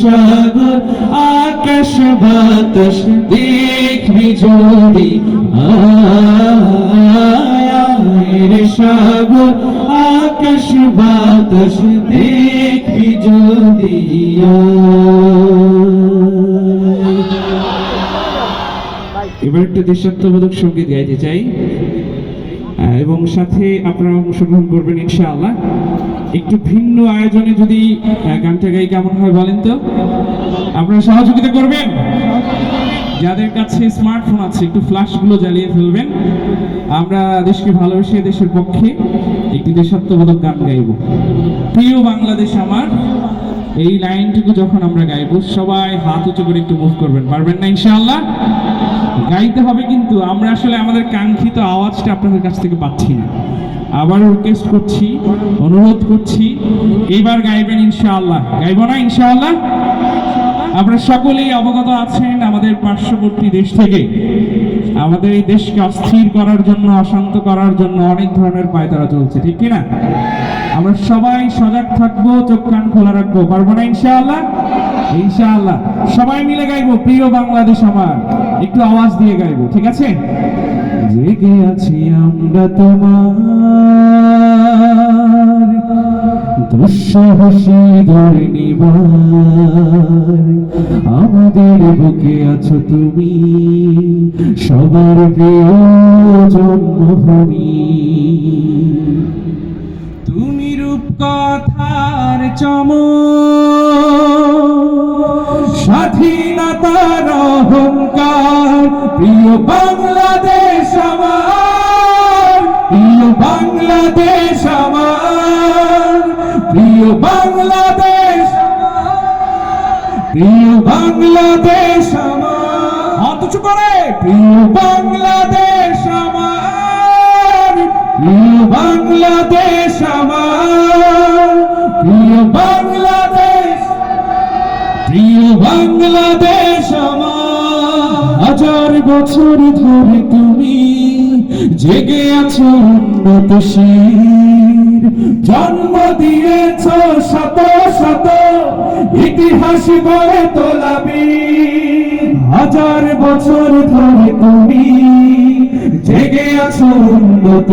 সাগর, আকাশ, বাতাস, দেখবি যদি আয়ের সাগর, আকাশ, বাতাস, দেখবি যদি এবার একটা দেশাত্মবোধক সংগীত গাইতে চাই। এবং সাথে আপনারা অংশগ্রহণ করবেন ইনশাআল্লাহ। একটু ভিন্ন আয়োজনে যদি গানটা গাই, কেমন হয় বলেন তো? আপনারা সহযোগিতা করবেন? যাদের কাছে স্মার্টফোন আছে, একটু ফ্ল্যাশগুলো জ্বালিয়ে ফেলবেন। আমরা দেশকে ভালোবেসে দেশের পক্ষে একটি দেশাত্মবোধক গান গাইব। প্রিয় বাংলাদেশ আমার, এই লাইনটুকু যখন আমরা গাইবো, সবাই হাত উঁচু করে একটু মুভ করবেন। পারবেন না ইনশাআল্লাহ? গাইতে হবে কিন্তু আমরা আসলে আমাদের কাঙ্ক্ষিত আওয়াজটা আপনাদের কাছ থেকে পাচ্ছি না। আবার রিকোয়েস্ট করছি, অনুরোধ করছি, এবার গাইবেন ইনশাআল্লাহ। গাইব না ইনশাআল্লাহ? আপনারা সকলেই অবগত আছেন আমাদের পার্শ্ববর্তী দেশ থেকে। আমাদের এই দেশকে অস্থির করার জন্য, অশান্ত করার জন্য অনেক ধরনের পায়তারা চলছে, ঠিক কি না আমরা সবাই সজাগ থাকব, চোখ কান খোলা রাখব, পারব না ইনশাআল্লাহ? ইনশাআল্লাহ। সবাই মিলে গাইবো, প্রিয় বাংলাদেশ আমার। একটু আওয়াজ দিয়ে গাইবো, ঠিক আছে? জেগে আছি আমরা তোমার। ধরে নিবার। আমাদের বুকে আছো তুমি। সবার প্রিয় জন্মভূমি। তুমি রূপ কথার চম স্বাধীনতার অহংকার প্রিয় বাংলাদেশ আমার প্রিয় বাংলাদেশ আমার প্রিয় বাংলাদেশ প্রিয় বাংলাদেশ আমার। অথচ করে। প্রিয় বাংলাদেশ আমার প্রিয় বাংলাদেশ আমার। প্রিয় বাংলাদেশ হাজার বছর ধরে তুমি জেগে আছো উন্নত জন্ম দিয়েছ শত শত, ইতিহাস গড়ে তোলাবি হাজার বছর ধরে তুমি জেগে আছো উন্নত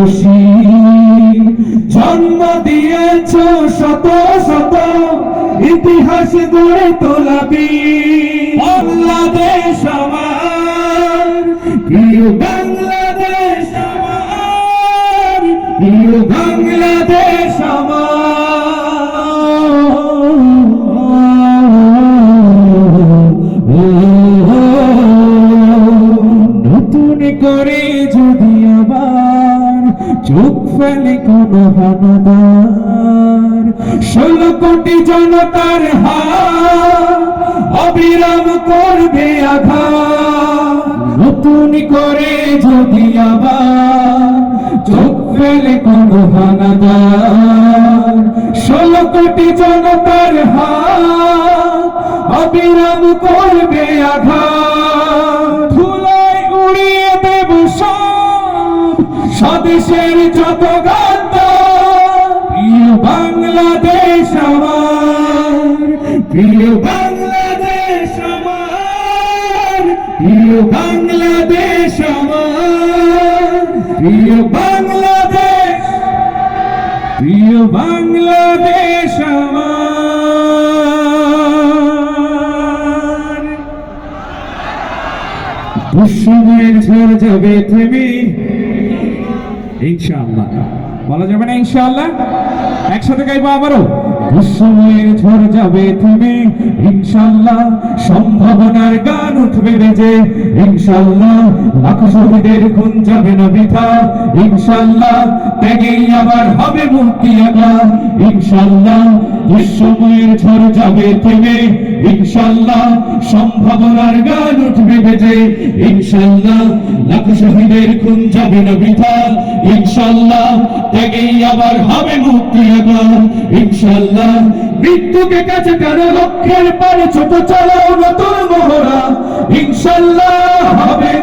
জন্ম দিয়েছ শত শত ইতিহাস গড়ে তোলাবি বাংলাদেশ আমার বাংলাদেশ আমার বাংলাদেশ আমার। চোখ ফেলে কোন হানাদার। ষোলো কোটি জনতার হাত অবিরাম করবে আঘাত। নতুন করে যদি আবার চোখ ফেলে কোন হানাদার। ষোলো কোটি জনতার হাত অবিরাম করবে আঘাত। স্বদেশের যত গাদ্দার প্রিয় বাংলাদেশ আমার, প্রিয় বাংলাদেশ আমার, প্রিয় বাংলাদেশ আমার, প্রিয় বাংলাদেশ প্রিয় বাংলাদেশ আমার। ঝড় যাবে থেমে ইনশাআল্লাহ। বলা যাবে না ইনশাআল্লাহ? একসাথে গাইবো আবারও? দুঃসময়ের ঝড় যাবে থেমে ইনশাআল্লাহ। সম্ভাবনার গান উঠবে বেজে ইনশাআল্লাহ। লাখ শহীদের খুন যাবে না বৃথা, ইনশাআল্লাহ। ত্যাগেই আবার হবে মুক্তি আগা ইনশাআল্লাহ। দুঃসময়ের ঝড় যাবে থেমে ইনশাআল্লাহ সম্ভাবনার গান উঠবে বেজে। ইনশাআল্লাহ লাখ শহীদের খুন যাবে না বৃথা। ইনশাআল্লাহ ত্যাগেই আবার হবে মুক্তি আবার। ইনশাআল্লাহ মৃত্যুকে কাছে কারও লক্ষ্যের পারে ছোট চালাও নতুন মহড়া। ইনশাআল্লাহ হবে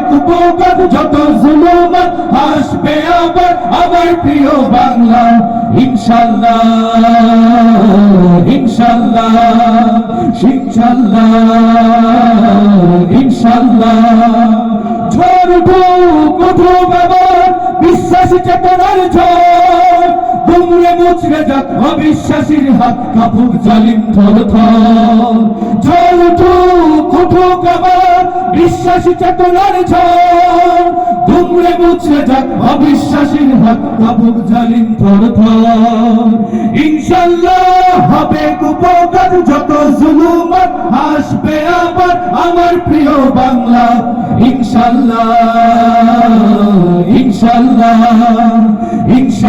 যত জুলুমাত আসবে আবার, আমার প্রিয় বাংলা। ইনশাআল্লাহ ইনশাল্লাহ ইনশাল্লাহ ঝড় উঠুক আবার বিশ্বাসী চেতনার ঝড়। দুমড়ে মুচড়ে যাক অবিশ্বাসীর হাত কাপুক জালিম থর থর ঝড় উঠুক উঠুক আবার বিশ্বাসী চেতনার ঝড়। দুমড়ে মুচড়ে যাক অবিশ্বাসীর হাত কাপুক জালিম থর থর ইনশাল্লাহ হবে কুপকার, যত জুলুমাত আসবে আবার আমার প্রিয় বাংলা। ইনশাল্লাহ ইনশাল্লাহ।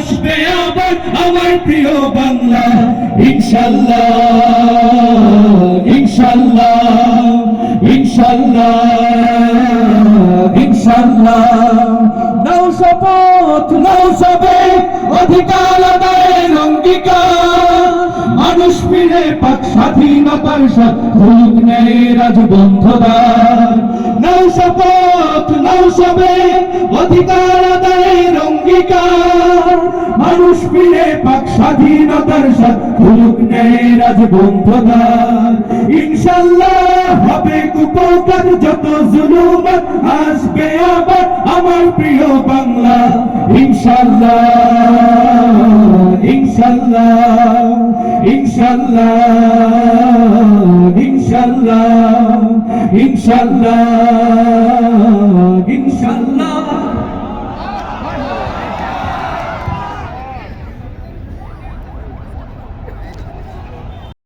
আসবে আবার আমার প্রিয় বাংলা ইনশাল্লাহ ইনশাল্লাহ ইনশাল্লাহ ইনশাল্লাহ। নাও শপথ, নাও সবে, অধিকার আদায়ের অঙ্গীকার। মানুষ ফিরে পাক স্বাধীনতার সাথ হলুক ন্যায়ের আজ বন্ধদার। নাও শপথ সবে, অধিকার আদায়ের অঙ্গীকার। মানুষ ফিরে পাক স্বাধীনতার সাথ ইনশাল্লাহ হবে যত আসবে আবার আমার প্রিয় বাংলা। ইনশাল্লাহ ইনশাল্লাহ ইনশাল্লাহ ইনশাল্লাহ ইনশাল্লাহ ইনশাল্লাহ